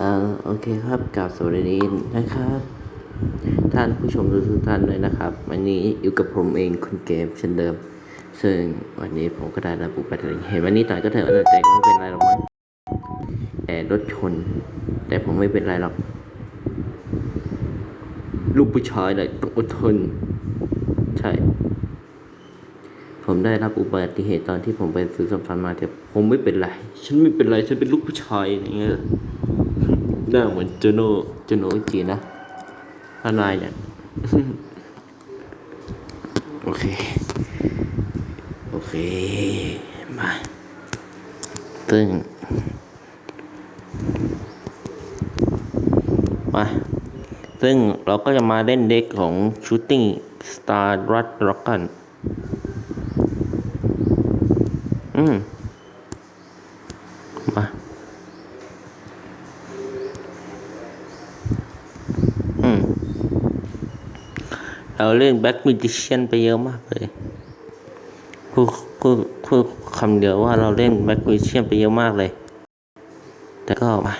เอ่อโอเคครับกับสวัสดีนะครับ ท่านผู้ชมทุกท่านเลยนะครับ วันนี้อยู่กับผมเองคุณเกมเช่นเดิม ซึ่งวันนี้ผมก็ได้รับอุบัติเหตุเห็นวันนี้ต่อยก็เถอะแต่ก็ไม่เป็นไรหรอกมั้งแต่รถชน แต่ผมไม่เป็นไรหรอก ลูกผู้ชายเลยต้องอดทน ใช่ ผมได้รับอุบัติเหตุตอนที่ผมไปซื้อสัมภาระมาแต่ผมไม่เป็นไร ฉันไม่เป็นไร ฉันเป็นลูกผู้ชายอย่างเงี้ย หน้าเหมือนโจโน่โจโน่จินะทนายเนี่ยโอเค โอเค มาซึ่งมาซึ่งเราก็จะมาเล่นเด็กของ Shooting Star Rut Rocket อืม มา อืม เราเล่นแบ็กมิจิเชียนไปเยอะมากเลยพูดพูดพูดคำเดียวว่าเราเล่นแบ็กมิจิเชียนไปเยอะมากเลย แต่ก็มา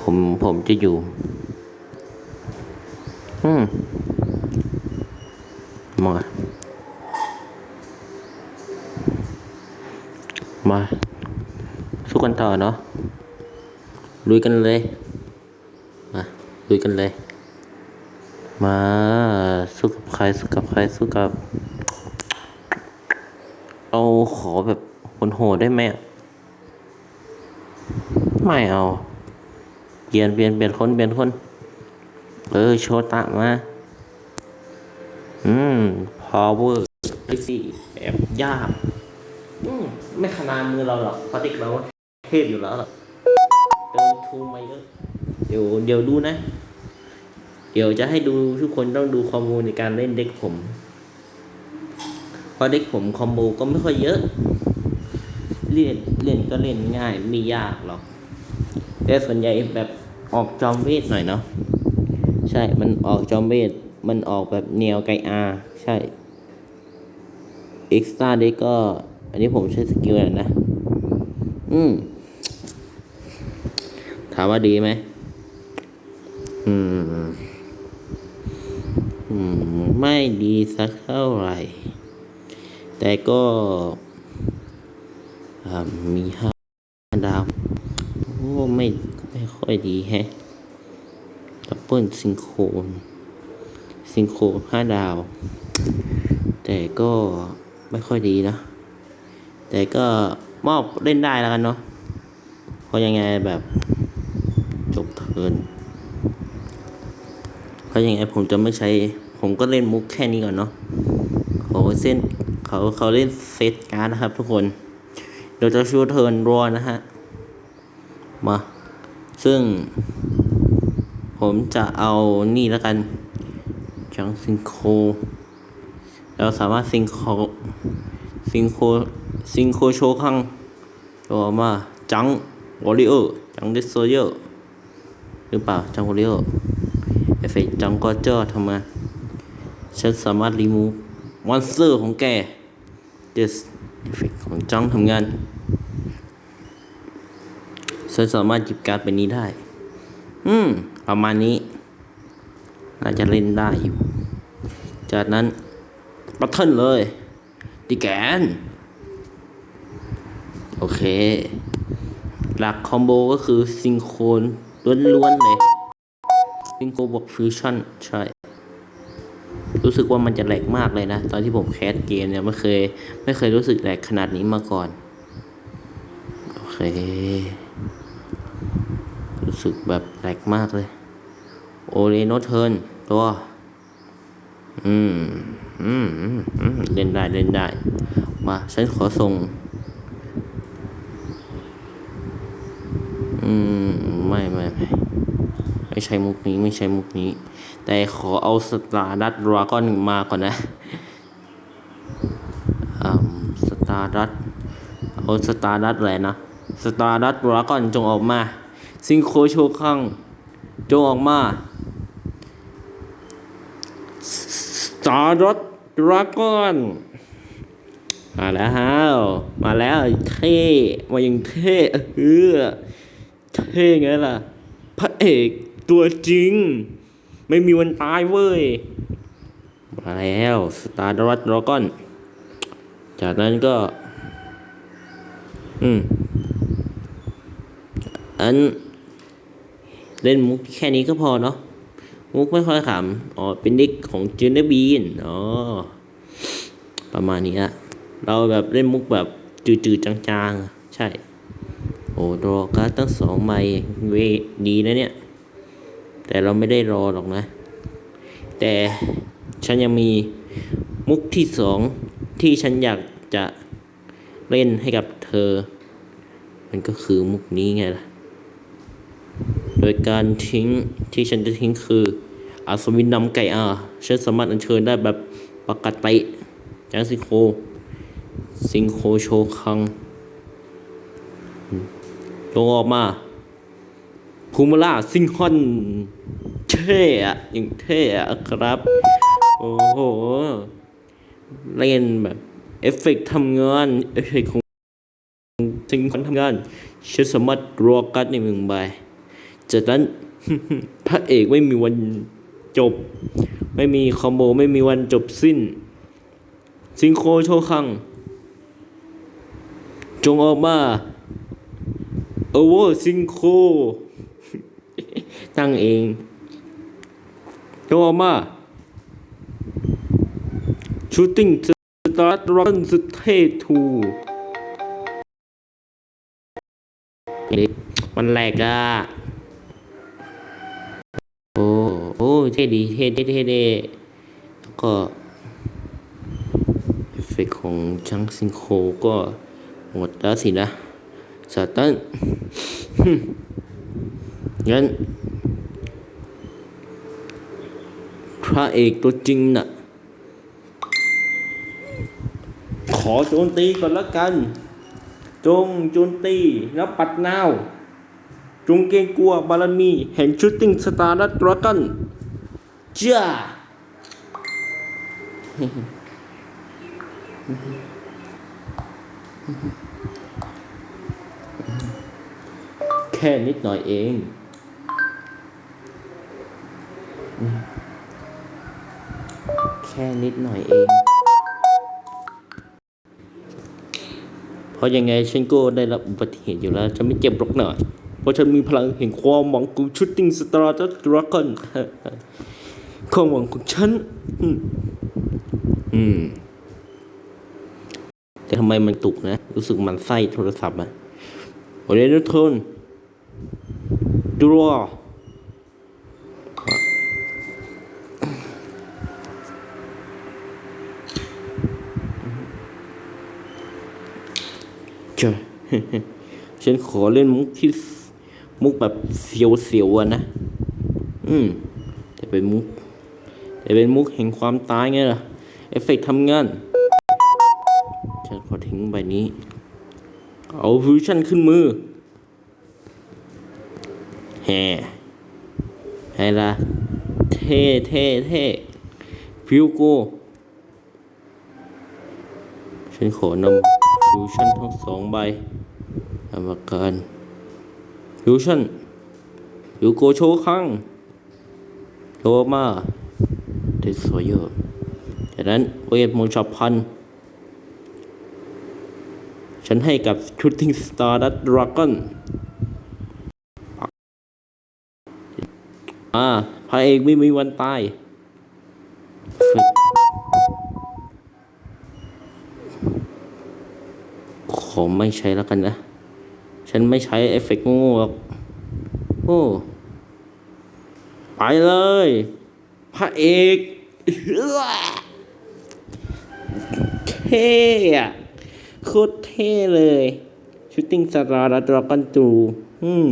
ผมผมจะอยู่ อืมมา มาสู้กันต่อเนาะลุยกันเลย มาลุยกันเลย มาสู้กับใครสู้กับใครสู้กับ เอาขอแบบคนโหดได้ไหมอะไม่เอาเปลี่ยนเปลี่ยนเปลี่ยนคนเปลี่ยนคน เออโชตะมา อืม power ไอซี่แบบยาก อืมไม่ขนาดมือเราหรอกพราะเด็กเราเทพอยู่แล้วหรอกเติมทูนมาเยอะ เดี๋ยวเดี๋ยวดูนะ เดี๋ยวจะให้ดูทุกคนต้องดูคอมโบในการเล่นเด็กผมเพราะเด็กผมคอมโบก็ไม่ค่อยเยอะ เล่นเล่นก็เล่นง่ายไม่ยากหรอก แต่ส่วนใหญ่แบบออกจอมเวทหน่อยเนาะใช่ มันออกจอมเวท มันออกแบบแนวไกอาใช่เอ็กซ์ตร้าเด็กก็ อันนี้ผมใช้สกิลอะนะ อืม ถามว่าดีไหมอืม ไม่ดีสักเท่าไหร่ แต่ก็มีห้าดาว โอ้ ไม่ไม่ค่อยดีแฮะดับเบิลซิงโครนซิงโครห้าดาว แต่ก็ไม่ค่อยดีนะ แต่ก็มอบเล่นได้แล้วกันเนาะเพราะยังไงแบบจบเทิร์น เพราะยังไงผมจะไม่ใช้ ผมก็เล่นมุกแค่นี้ก่อนเนาะเขาเส้นเขาเขาเล่นเซตการ์ดนะครับทุกคนเดี๋ยวจะชูเทิร์นรอนะฮะ มา ซึ่ง ผมจะเอานี่แล้วกัน จังซิงโค เราสามารถซิงโคซิงโคซิงโคโชคังตัวมาจังวอริเออร์จังเดสโซเยอร์หรือเปล่าจังวอริเออร์เอ ฟเฟกจังก็เจอทำมาฉันสามารถรีมูฟมอนสเตอร์ของแก yes เอฟเฟกของจังทำงาน ฉันสามารถหยิบการ์ดใบนี้ได้ อืม ประมาณนี้ น่าจะเล่นได้อยู่ จากนั้นบัตเทิลเลยดิแกน โอเค หลักคอมโบก็คือซิงโครนล้วนๆเลย ซิงโครบวกฟิวชั่นใช่ รู้สึกว่ามันจะแหลกมากเลยนะ ตอนที่ผมแคสเกมเนี่ยไม่เคย ไม่เคยรู้สึกแหลกขนาดนี้มาก่อน โอเค รู้สึกแบบแหลกมากเลย โอเลโนเทิร์นตัวอืมอืมอืมอืมเล่นได้เล่นได้ มาฉันขอส่ง อืม ไม่ไม่ไม่ ไม่ใช่มุกนี้ไม่ใช่มุกนี้ แต่ขอเอาสตาร์ดัตดราก้อนมาก่อนนะสตาร์ดัตเอาสตาร์ดัตอะไรนะสตาร์ดัตดราก้อนจงออกมา ซิงโคโชคังจงออกมาสตาร์ดัตดราก้อนมาแล้วฮะมาแล้วเท่มาอย่างเท่เออเท่ไงล่ะพระเอก ตัวจริง ไม่มีวันตายเว้ย มาแล้วสตาร์ดรัตดรากอน จากนั้นก็ อืม อัน เล่นมุกแค่นี้ก็พอเนาะ มุกไม่ค่อยขำอ๋อ เป็นนิกของจูเนบีนอ๋อ ประมาณนี้อะเราแบบเล่นมุกแบบจืดๆจางๆ ใช่ โอ้รอการ์ดตั้งสองใบเวดีนะเนี่ย แต่เราไม่ได้รอหรอกนะ แต่ฉันยังมีมุกที่สองที่ฉันอยากจะเล่นให้กับเธอ มันก็คือมุกนี้ไงล่ะ โดยการทิ้งที่ฉันจะทิ้งคืออาสวินนำไก่อาฉันสามารถอัญเชิญได้แบบปกติจังซิโคซิงโคโชคังจงออกมา พูมาล่าซิงฮอนเท่อะอย่างเท่อะครับ โอ้โห เล่นแบบเอฟเฟกต์ทำงานเอฟเฟกต์ของซิงฮอนทำงานฉันสามารถรอกัดในหนึ่งใบจากนั้นพระเอกไม่มีวันจบ ไม่มีคอมโบไม่มีวันจบสิ้น ซิงโคโชคัง จงออกมา โอเวอร์ซิงโค ตั้งเองจงออกมาชูตติ้งสตาร์ทรันสเททูมันแหลกอะโอ้โอ้เท่ดีเท่เท่เท่เท่แล้วก็เอฟเฟกต์ของจังซิงโคก็หมดแล้วสินะสาตันงั้น พ ระเอกตัวจริงน่ะ ขอโจมตีก่อนละกัน จงโจมตีแล้วปัดนาว จงเกรงกลัวบารมีแห่งชุดติ้งสตาร์ดัตดรากันจ้าแค่นิดหน่อยเอง แค่นิดหน่อยเอง เพราะยังไงฉันก็ได้รับอุบัติเหตุอยู่แล้ว ฉันไม่เจ็บหรอกหน่อย เพราะฉันมีพลังแห่งความหวังของชุดติ้งสตาร์ดราก้อนความหวังของฉัน อืมอมแต่ทำไมมันตุกนะ รู้สึกมันไส้โทรศัพท์อะโอเลนทนดูรอ เจ้าฉันขอเล่นมุกที่มุกแบบเสียวๆอะนะ อืม แต่เป็นมุก แต่เป็นมุกแห่งความตายไงล่ะ เอฟเฟกต์ทำงาน ฉันขอทิ้งใบนี้ เอาฟิวชั่นขึ้นมือ แฮ่ไฮล่ะ เท่เท่เท่ฟิวโก ฉันขอนำ ฟิวชั่นทั้งสองใบทำอาการฟิวชั่นฟิวโกโชคังโลมาเดสโซเยอร์จากนั้นเวทมนต์ฉับพลัน ฉันให้กับ Shooting Star ดัตดราก้อนอ่าพระเอกไม่มีวันตาย ฝึกขอไม่ใช้แล้วกันนะ ฉันไม่ใช้เอฟเฟกต์ง่หรอกโอ้ ไปเลย พระเอกเท่อะโคตรเท่เลยชูตติ้งสตาร์ดรากันตูอืม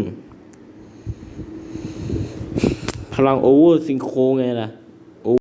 พลังโอเวอร์ซิงโครไงล่ะ